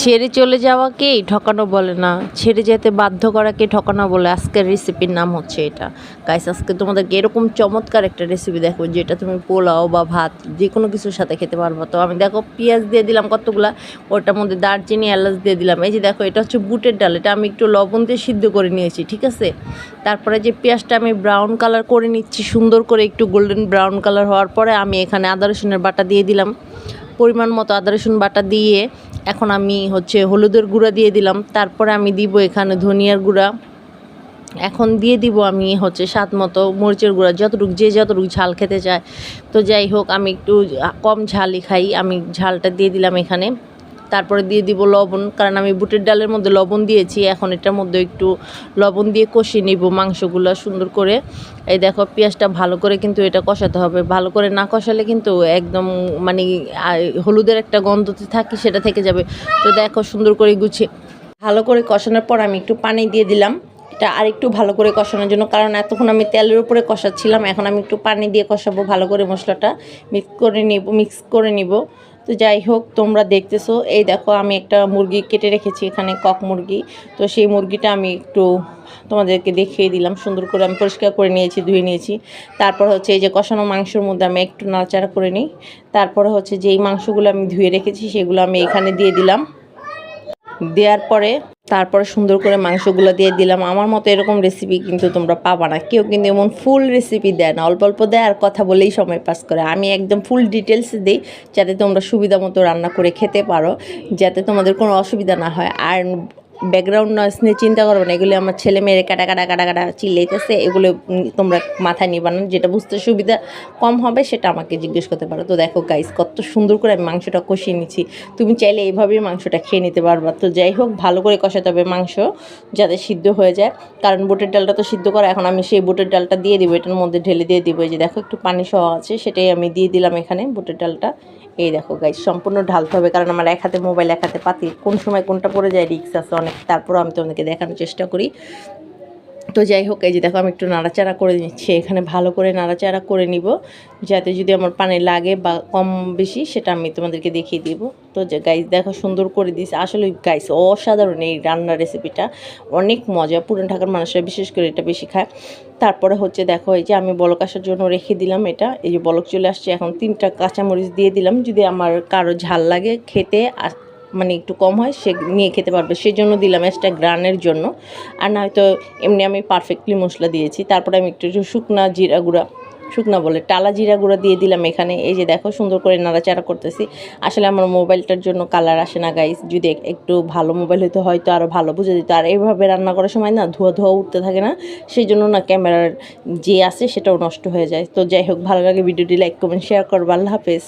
ছেড়ে চলে যাওয়াকেই ঠকানো বলে না। ছেড়ে যেতে বাধ্য করাকে ঠকানো বলে। আজকের রেসিপির নাম হচ্ছে এটা। গাইস আজকে তোমাদেরকে এরকম চমৎকার একটা রেসিপি দেখো যেটা তুমি পোলাও বা ভাত যে কোনো কিছুর সাথে খেতে পারব। তো আমি দেখো, পেঁয়াজ দিয়ে দিলাম কতগুলা, ওটার মধ্যে দারচিনি, এলাচ দিয়ে দিলাম। এই যে দেখো, এটা হচ্ছে বুটের ডাল। এটা আমি একটু লবণ দিয়ে সিদ্ধ করে নিয়েছি, ঠিক আছে? তারপরে যে পেঁয়াজটা আমি ব্রাউন কালার করে নিচ্ছি, সুন্দর করে একটু গোল্ডেন ব্রাউন কালার হওয়ার পরে আমি এখানে আদা রসুনের বাটা দিয়ে দিলাম। পরিমাণ মতো আদা, রসুন বাটা দিয়ে এখন আমি হচ্ছে হলুদের গুঁড়া দিয়ে দিলাম। তারপরে আমি দিব এখানে ধনিয়ার গুঁড়া। এখন দিয়ে দিব আমি হচ্ছে স্বাদ মতো মরিচের গুঁড়া, যতটুকু, যে যতটুকু ঝাল খেতে চায়। তো যাই হোক, আমি একটু কম ঝালই খাই। আমি ঝালটা দিয়ে দিলাম এখানে। তারপরে দিয়ে দিব লবণ, কারণ আমি বুটের ডালের মধ্যে লবণ দিয়েছি, এখন এটার মধ্যে একটু লবণ দিয়ে কষিয়ে নিব মাংসগুলো সুন্দর করে। এই দেখো, পেঁয়াজটা ভালো করে কিন্তু এটা কষাতে হবে। ভালো করে না কষালে কিন্তু একদম মানে হলুদের একটা গন্ধতে থাকি সেটা থেকে যাবে। তো দেখো, সুন্দর করে গুছিয়ে। ভালো করে কষানোর পর আমি একটু পানি দিয়ে দিলাম। এটা আর একটু ভালো করে কষানোর জন্য, কারণ এতক্ষণ আমি তেলের উপরে কষাচ্ছিলাম, এখন আমি একটু পানি দিয়ে কষাবো ভালো করে মশলাটা। মিক্স করে নিব মিক্স করে নিব। তো যাই হোক, তোমরা দেখতেছো, এই দেখো আমি একটা মুরগি কেটে রেখেছি, এখানে কক মুরগি। তো সেই মুরগিটা আমি একটু তোমাদেরকে দেখিয়ে দিলাম, সুন্দর করে আমি পরিষ্কার করে নিয়েছি, ধুয়ে নিয়েছি। তারপর হচ্ছে এই যে কষানো মাংসের মধ্যে আমি একটু নাড়াচাড়া করে নিই। তারপরে হচ্ছে যেই মাংসগুলো আমি ধুয়ে রেখেছি, সেগুলো আমি এখানে দিয়ে দিলাম। দেওয়ার পরে তারপরে সুন্দর করে মাংসগুলো দিয়ে দিলাম। আমার মতো এরকম রেসিপি কিন্তু তোমরা পাবা না। কেউ কিন্তু এমন ফুল রেসিপি দেয় না। অল্প অল্প দেয় আর কথা বলেই সময় পাস করে। আমি একদম ফুল ডিটেলস দিই যাতে তোমরা সুবিধা মতো রান্না করে খেতে পারো, যাতে তোমাদের কোনো অসুবিধা না হয়। আর ব্যাকগ্রাউন্ড নয়েস নিয়ে চিন্তা করবে না, এগুলি আমার ছেলে মেয়ের কাটা কাটা কাটা কাটা চিল্লাইতেছে, এগুলো তোমরা মাথায় নিবা না, যেটা বুঝতে সুবিধা কম হবে সেটা আমাকে জিজ্ঞেস করতে পারো। তো দেখো গাইস কত সুন্দর করে আমি মাংসটা কষিয়ে নিচ্ছি। তুমি চাইলে এইভাবেই মাংসটা খেয়ে নিতে পারবা। তো যাই হোক, ভালো করে কষাতে হবে মাংস যাতে সিদ্ধ হয়ে যায়। কারণ বুটের ডালটা তো সিদ্ধ করা, এখন আমি সেই বুটের ডালটা দিয়ে দিব, এটার মধ্যে ঢেলে দিয়ে দিব। যে দেখো একটু পানি সহ আছে, সেটাই আমি দিয়ে দিলাম এখানে বুটের ডালটা। এই দেখো গাইজ সম্পূর্ণ ঢালতে হবে কারণ আমার এক হাতে মোবাইল এক হাতে পাতি কোন সময় কোনটা পড়ে যায় রিক্স আছে অনেক। তারপরও আমি তোমাদেরকে দেখানোর চেষ্টা করি। তো যাই হোক, এই যে দেখো, আমি একটু নাড়াচাড়া করে নিচ্ছি। এখানে ভালো করে নাড়াচাড়া করে নিব, যাতে যদি আমার পানি লাগে বা কম বেশি, সেটা আমি তোমাদেরকে দেখিয়ে দিব। তো যে গাইস দেখো, সুন্দর করে দিয়েছে। আসলে গাইস অসাধারণ এই রান্নার রেসিপিটা অনেক মজা, পুরান ঢাকার মানুষরা বিশেষ করে এটা বেশি খায়। তারপরে হচ্ছে, দেখো, এই যে আমি বলক আসার জন্য রেখে দিলাম এটা। এই যে বলক চলে আসছে, এখন তিনটা কাঁচামরিচ দিয়ে দিলাম। যদি আমার কারও ঝাল লাগে খেতে মানে একটু কম হয়, সে নিয়ে খেতে পারবে। সেই জন্য দিলাম এক্সট্রা গ্রানের জন্য। আর না হয়তো এমনি আমি পারফেক্টলি মশলা দিয়েছি। তারপরে আমি একটু শুকনা জিরা গুঁড়া, শুকনা বলে টালা জিরা গুঁড়া দিয়ে দিলাম এখানে। এই যে দেখো সুন্দর করে নাড়াচাড়া করতেছি। আসলে আমার মোবাইলটার জন্য কালার আসে না গাইস যদি এক- একটু ভালো মোবাইল হতো হয়তো আরও ভালো, বুঝে দিত আর এইভাবে রান্না করার সময় না ধোয়া ধোয়া উঠতে থাকে না। সেই জন্য না ক্যামেরার যে আছে সেটাও নষ্ট হয়ে যায়। তো যাই হোক, ভালো লাগে। ভিডিওটি লাইক কমেন্ট শেয়ার করব। আল্লাহ হাফেজ।